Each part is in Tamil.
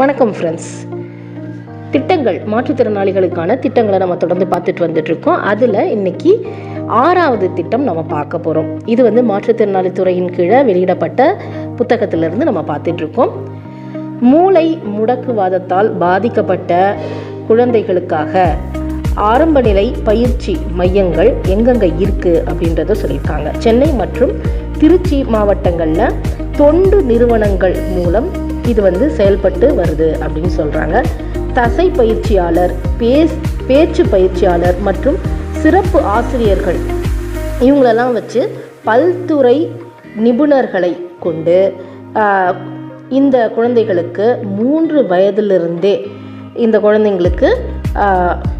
வணக்கம் ஃப்ரெண்ட்ஸ் திட்டங்கள் மாற்றுத்திறனாளிகளுக்கான திட்டங்களை நம்ம தொடர்ந்து பார்த்துட்டு வந்துட்டு இருக்கோம் அதில் இன்னைக்கு ஆறாவது திட்டம் நம்ம பார்க்க போகிறோம் இது வந்து மாற்றுத்திறனாளி துறையின் கீழே வெளியிடப்பட்ட புத்தகத்திலிருந்து நம்ம பார்த்துட்டு இருக்கோம் மூளை முடக்குவாதத்தால் பாதிக்கப்பட்ட குழந்தைகளுக்காக ஆரம்ப நிலை பயிற்சி மையங்கள் எங்கெங்கே இருக்குது அப்படின்றத சொல்லியிருக்காங்க. சென்னை மற்றும் திருச்சி மாவட்டங்களில் தொண்டு நிறுவனங்கள் மூலம் இது வந்து செயல்பட்டு வருது அப்படின்னு சொல்கிறாங்க தசை பயிற்சியாளர் பேஸ் பேச்சு பயிற்சியாளர் மற்றும் சிறப்பு ஆசிரியர்கள். இவங்களெல்லாம் வச்சு பல்துறை நிபுணர்களை கொண்டு இந்த குழந்தைகளுக்கு மூன்று வயதிலிருந்தே இந்த குழந்தைங்களுக்கு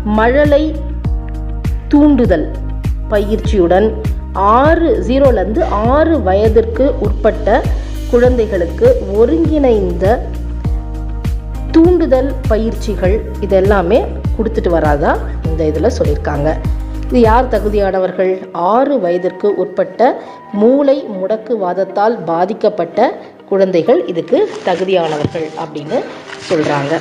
மழலை தூண்டுதல் பயிற்சியுடன் ஆறு ஜீரோலேருந்து ஆறு வயதிற்கு உட்பட்ட குழந்தைகளுக்கு ஒருங்கிணைந்த தூண்டுதல் பயிற்சிகள் இதெல்லாமே கொடுத்துட்டு வராதா? இந்த இதில் சொல்லியிருக்காங்க. இது யார் தகுதியானவர்கள்? ஆறு வயதிற்கு உட்பட்ட மூளை முடக்குவாதத்தால் பாதிக்கப்பட்ட குழந்தைகள் இதுக்கு தகுதியானவர்கள் அப்படின்னு சொல்கிறாங்க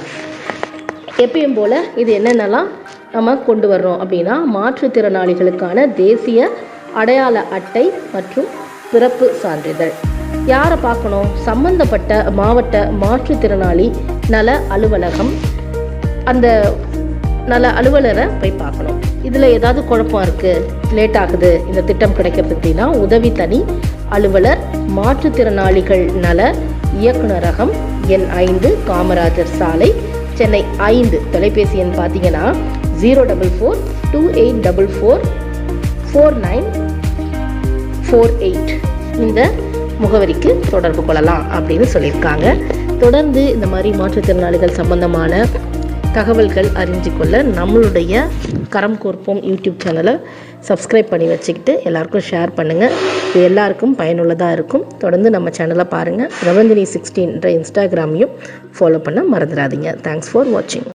எப்பயும் போல் இது என்னென்னலாம் நம்ம கொண்டு வர்றோம் அப்படின்னா மாற்றுத்திறனாளிகளுக்கான தேசிய அடையாள அட்டை மற்றும் பிறப்பு சான்றிதழ். யாரை பார்க்கணும்? சம்பந்தப்பட்ட மாவட்ட மாற்றுத்திறனாளி நல அலுவலகம். அந்த நல அலுவலரை போய் பார்க்கணும். இதில் ஏதாவது குழப்பம் இருக்குது லேட் ஆகுது இந்த திட்டம் கிடைக்க பற்றினா உதவி தனி அலுவலர் மாற்றுத்திறனாளிகள் நல இயக்குனரகம் எண் ஐந்து காமராஜர் சாலை சென்னை ஐந்து. தொலைபேசி எண் பார்த்தீங்கன்னா zero double four two eight double four four nine four eight இந்த முகவரிக்கு தொடர்பு கொள்ளலாம் அப்படின்னு சொல்லியிருக்காங்க. தொடர்ந்து இந்த மாதிரி மாற்றுத்திறனாளிகள் சம்பந்தமான தகவல்கள் அறிஞ்சு கொள்ள நம்மளுடைய கரம் கோர்ப்போம் யூடியூப் சேனலை சப்ஸ்கிரைப் பண்ணி வச்சுக்கிட்டு எல்லாருக்கும் ஷேர் பண்ணுங்கள் இது எல்லாருக்கும் பயனுள்ளதாக இருக்கும். தொடர்ந்து நம்ம சேனலை பாருங்கள் ரவந்தினி சிக்ஸ்டீன்ற இன்ஸ்டாகிராமையும் ஃபாலோ பண்ண மறந்துடாதீங்க. தேங்க்ஸ் ஃபார் வாட்சிங்